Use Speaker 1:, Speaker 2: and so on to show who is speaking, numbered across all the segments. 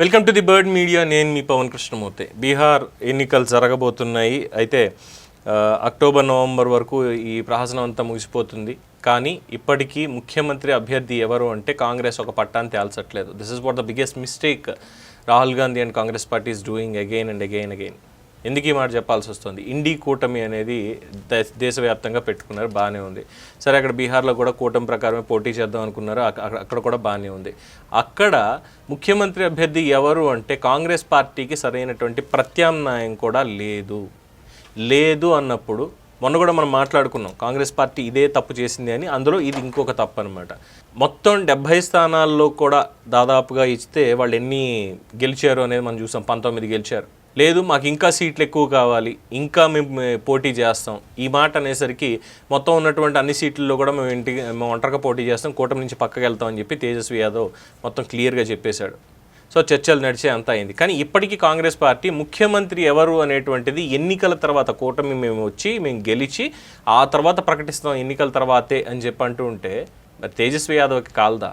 Speaker 1: Welcome to the Bird Media. నేను మీ పవన్ కృష్ణమూర్తి. బీహార్ ఎన్నికలు జరగబోతున్నాయి. అయితే అక్టోబర్ నవంబర్ వరకు ఈ ప్రహసనం అంతా ముగిసిపోతుంది. కానీ ఇప్పటికీ ముఖ్యమంత్రి అభ్యర్థి ఎవరు అంటే కాంగ్రెస్ ఒక పట్టాన్ని తేల్చట్లేదు. This is what the biggest mistake Rahul Gandhi and Congress party is doing again and again again ఎందుకు ఈ మాట చెప్పాల్సి వస్తుంది? ఇండి కూటమి అనేది దేశవ్యాప్తంగా పెట్టుకున్నారు బాగానే ఉంది. సరే అక్కడ బీహార్లో కూడా కూటమి ప్రకారమే పోటీ చేద్దాం అనుకున్నారు అక్కడ అక్కడ కూడా బాగానే ఉంది. అక్కడ ముఖ్యమంత్రి అభ్యర్థి ఎవరు అంటే కాంగ్రెస్ పార్టీకి సరైనటువంటి ప్రత్యామ్నాయం కూడా లేదు. లేదు అన్నప్పుడు మొన్న కూడా మనం మాట్లాడుకున్నాం కాంగ్రెస్ పార్టీ ఇదే తప్పు చేసింది అని అందులో ఇది ఇంకొక తప్పు అనమాట మొత్తం డెబ్భై స్థానాల్లో కూడా దాదాపుగా ఇస్తే వాళ్ళు ఎన్ని గెలిచారు అనేది మనం చూసాం పంతొమ్మిది గెలిచారు. లేదు మాకు ఇంకా సీట్లు ఎక్కువ కావాలి ఇంకా మేము పోటీ చేస్తాం. ఈ మాట అనేసరికి మొత్తం ఉన్నటువంటి అన్ని సీట్లలో కూడా మేము ఇంటికి మేము ఒంటరిగా పోటీ చేస్తాం కూటమి నుంచి పక్కకి వెళ్తామని చెప్పి తేజస్వి యాదవ్ మొత్తం క్లియర్గా చెప్పేశాడు. సో చర్చలు నడిచే అంత అయింది. కానీ ఇప్పటికీ కాంగ్రెస్ పార్టీ ముఖ్యమంత్రి ఎవరు అనేటువంటిది ఎన్నికల తర్వాత కూటమి మేము వచ్చి మేము గెలిచి ఆ తర్వాత ప్రకటిస్తాం ఎన్నికల తర్వాతే అని చెప్పి అంటూ ఉంటే మరి తేజస్వి యాదవ్కి కాల్దా?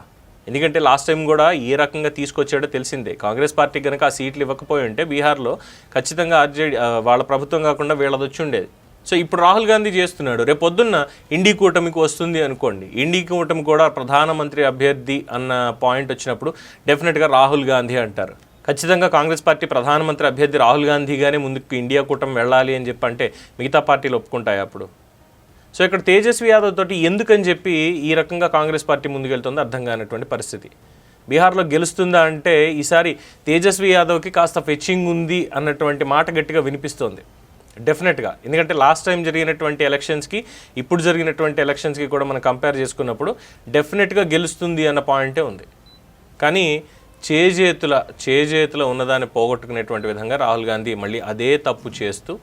Speaker 1: ఎందుకంటే లాస్ట్ టైం కూడా ఏ రకంగా తీసుకొచ్చాడో తెలిసిందే. కాంగ్రెస్ పార్టీ కనుక ఆ సీట్లు ఇవ్వకపోయి ఉంటే బీహార్లో ఖచ్చితంగా ఆర్జేడీ వాళ్ళ ప్రభుత్వం కాకుండా వీళ్ళది వచ్చి ఉండేది. సో ఇప్పుడు రాహుల్ గాంధీ చేస్తున్నాడు. రేపు పొద్దున్న ఇండి కూటమికి వస్తుంది అనుకోండి. ఇండి కూటమి కూడా ప్రధానమంత్రి అభ్యర్థి అన్న పాయింట్ వచ్చినప్పుడు డెఫినెట్గా రాహుల్ గాంధీ అంటారు. ఖచ్చితంగా కాంగ్రెస్ పార్టీ ప్రధానమంత్రి అభ్యర్థి రాహుల్ గాంధీగానే ముందుకు ఇండియా కూటమి వెళ్ళాలి అని చెప్పి అంటే మిగతా పార్టీలు ఒప్పుకుంటాయి అప్పుడు? సో ఇక్కడ తేజస్వి యాదవ్ తోటి ఎందుకని చెప్పి ఈ రకంగా కాంగ్రెస్ పార్టీ ముందుకెళ్తుందో అర్థం కానటువంటి పరిస్థితి. బీహార్లో గెలుస్తుందా అంటే ఈసారి తేజస్వి యాదవ్కి కాస్త ఫెచ్చింగ్ ఉంది అన్నటువంటి మాట గట్టిగా వినిపిస్తోంది. డెఫినెట్గా ఎందుకంటే లాస్ట్ టైం జరిగినటువంటి ఎలక్షన్స్కి ఇప్పుడు జరిగినటువంటి ఎలక్షన్స్కి కూడా మనం కంపేర్ చేసుకున్నప్పుడు డెఫినెట్గా గెలుస్తుంది అన్న పాయింటే ఉంది. కానీ చేజేతుల చేజేతుల ఉన్నదాన్ని పోగొట్టుకునేటువంటి విధంగా రాహుల్ గాంధీ మళ్ళీ అదే తప్పు చేస్తూ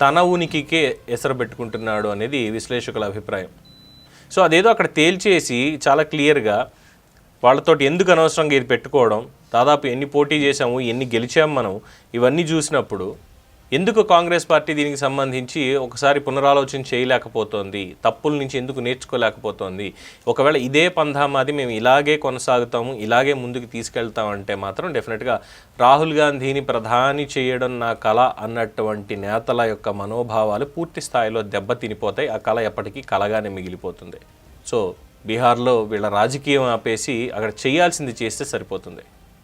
Speaker 1: తన ఉనికికే ఎసరు పెట్టుకుంటున్నాడు అనేది విశ్లేషకుల అభిప్రాయం. సో అదేదో అక్కడ తేల్చేసి చాలా క్లియర్గా వాళ్ళతోటి ఎందుకు అనవసరంగా ఇది పెట్టుకోవడం దాదాపు ఎన్ని పోటీ చేసాము ఎన్ని గెలిచాము మనం ఇవన్నీ చూసినప్పుడు ఎందుకు కాంగ్రెస్ పార్టీ దీనికి సంబంధించి ఒకసారి పునరాలోచన చేయలేకపోతోంది? తప్పుల నుంచి ఎందుకు నేర్చుకోలేకపోతోంది? ఒకవేళ ఇదే పంధా మాది మేము ఇలాగే కొనసాగుతాము ఇలాగే ముందుకు తీసుకెళ్తామంటే మాత్రం డెఫినెట్గా రాహుల్ గాంధీని ప్రధాని చేయడం నా కళ అన్నటువంటి నేతల యొక్క మనోభావాలు పూర్తి స్థాయిలో దెబ్బతినిపోతాయి. ఆ కళ ఎప్పటికీ కళగానే మిగిలిపోతుంది. సో బీహార్లో వీళ్ళ రాజకీయం ఆపేసి అక్కడ చేయాల్సింది చేస్తే సరిపోతుంది.